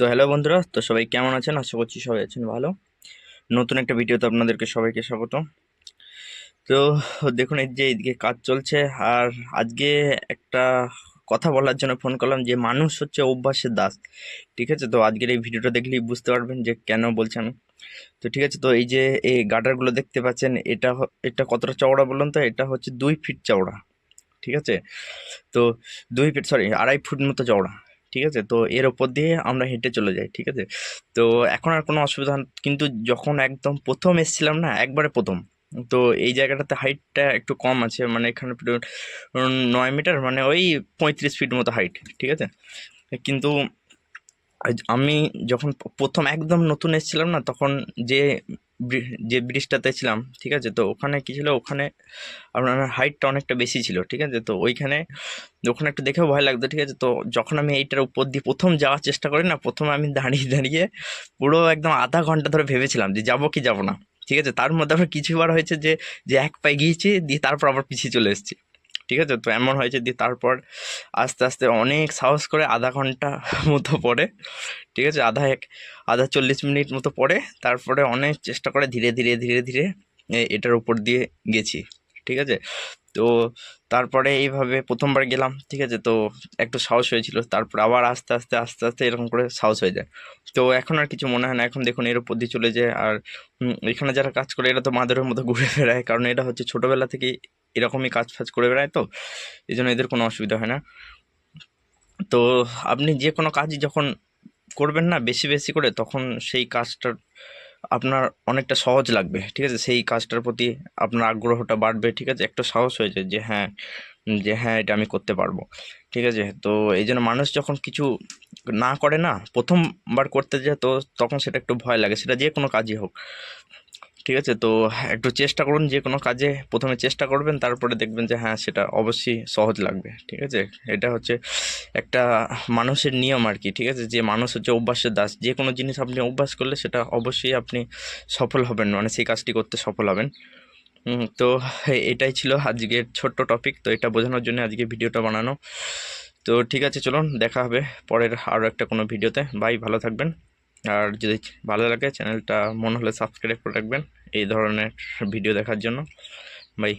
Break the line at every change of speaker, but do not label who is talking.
তো হ্যালো বন্ধুরা, তো সবাই কেমন আছেন? আশা করছি সবাই আছেন ভালো। নতুন একটা ভিডিওতে আপনাদেরকে সবাইকে স্বাগত। তো দেখুন, এই যে এইদিকে কাজ চলছে, আর আজকে একটা কথা বলার জন্য ফোন করলাম যে, মানুষ হচ্ছে অভ্যাসের দাস। ঠিক আছে? তো আজকের এই ভিডিওটা দেখলেই বুঝতে পারবেন যে, কেন বলছি আমি। তো ঠিক আছে, তো এই যে এই গার্ডারগুলো দেখতে পাচ্ছেন, এটা এটা কতটা চওড়া বলুন তো? এটা হচ্ছে দুই ফিট চওড়া। ঠিক আছে? তো দুই ফিট সরি আড়াই ফুট মতো চওড়া। ঠিক আছে? তো এর ওপর দিয়ে আমরা হেঁটে চলে যাই, ঠিক আছে? তো এখন আর কোনো অসুবিধা। কিন্তু যখন একদম প্রথম এসেছিলাম না, একবারে প্রথম। তো এই জায়গাটাতে হাইটটা একটু কম আছে মানে এখানে নয় মিটার মানে ওই পঁয়ত্রিশ ফিট মতো হাইট ঠিক আছে? কিন্তু আমি যখন প্রথম একদম নতুন এসেছিলাম না, তখন যে যে ব্রিজটাতে ছিলাম, ঠিক আছে? তো ওখানে কী ছিল? ওখানে আপনার হাইটটা অনেকটা বেশি ছিল, ঠিক আছে? তো ওইখানে, ওখানে একটু দেখেও ভয় লাগতো, ঠিক আছে? তো যখন আমি এইটার উপর দিয়ে প্রথম যাওয়ার চেষ্টা করি না, প্রথমে আমি দাঁড়িয়ে দাঁড়িয়ে পুরো একদম আধা ঘণ্টা ধরে ভেবেছিলাম যে যাব কি যাব না, ঠিক আছে? তার মধ্যে আবার কিছুবার হয়েছে যে যে এক পায়ে গিয়েছি, দিয়ে তারপর আবার পিছিয়ে চলে এসেছি। ঠিক আছে? তো এমন হয়েছে দিয়ে তারপর আস্তে আস্তে অনেক সাহস করে আধা ঘণ্টা মতো পরে, ঠিক আছে? আধা এক, আধা চল্লিশ মিনিট মতো পরে তারপরে অনেক চেষ্টা করে ধীরে ধীরে ধীরে ধীরে এটার উপর দিয়ে গেছি, ঠিক আছে? তো তারপরে এইভাবে প্রথমবার গেলাম, ঠিক আছে? তো একটু সাহস হয়েছিল, তারপর আবার আস্তে আস্তে আস্তে আস্তে এরকম করে সাহস হয়ে যায়। তো এখন আর কিছু মনে হয় না, এখন দেখুন এর উপর দিয়ে চলে যায়, আর এখানে যারা কাজ করে এরা তো মাদের মতো ঘুরে বেড়ায়, কারণ এটা হচ্ছে ছোটোবেলা থেকেই এরকমই কাজ ফাজ করে বেড়ায় তো এই জন্য এদের কোনো অসুবিধা হয় না। তো আপনি যে কোনো কাজই যখন করবেন না বেশি বেশি করে, তখন সেই কাজটার আপনার অনেকটা সহজ লাগবে, ঠিক আছে? সেই কাজটার প্রতি আপনার আগ্রহটা বাড়বে, ঠিক আছে? একটা সাহস হয়ে যায় যে হ্যাঁ যে হ্যাঁ এটা আমি করতে পারব, ঠিক আছে? তো এই জন্য মানুষ যখন কিছু না করে না, প্রথমবার করতে যায় তো তখন সেটা একটু ভয় লাগে, সেটা যে কোনো কাজই হোক। ঠিক আছে? তো একটু চেষ্টা করুন, যে কোনো কাজে প্রথমে চেষ্টা করবেন, তারপরে দেখবেন যে হ্যাঁ সেটা অবশ্যই সহজ লাগবে, ঠিক আছে? এটা হচ্ছে একটা মানুষের নিয়ম আর কি, ঠিক আছে? যে মানুষ হচ্ছে অভ্যাসের দাস, যে কোনো জিনিস আপনি অভ্যাস করলে সেটা অবশ্যই আপনি সফল হবেন মানে সেই কাজটি করতে সফল হবেন। তো এটাই ছিল আজকের ছোট্ট টপিক তো এটা বোঝানোর জন্য আজকে ভিডিওটা বানানো। তো ঠিক আছে, চলুন, দেখা হবে পরের আরও একটা কোনো ভিডিওতে। বাই ভালো থাকবেন। আর যদি ভালো লাগে, চ্যানেলটা মন হলে সাবস্ক্রাইব করে রাখবেন। এই ধরনের ভিডিও দেখার জন্য। বাই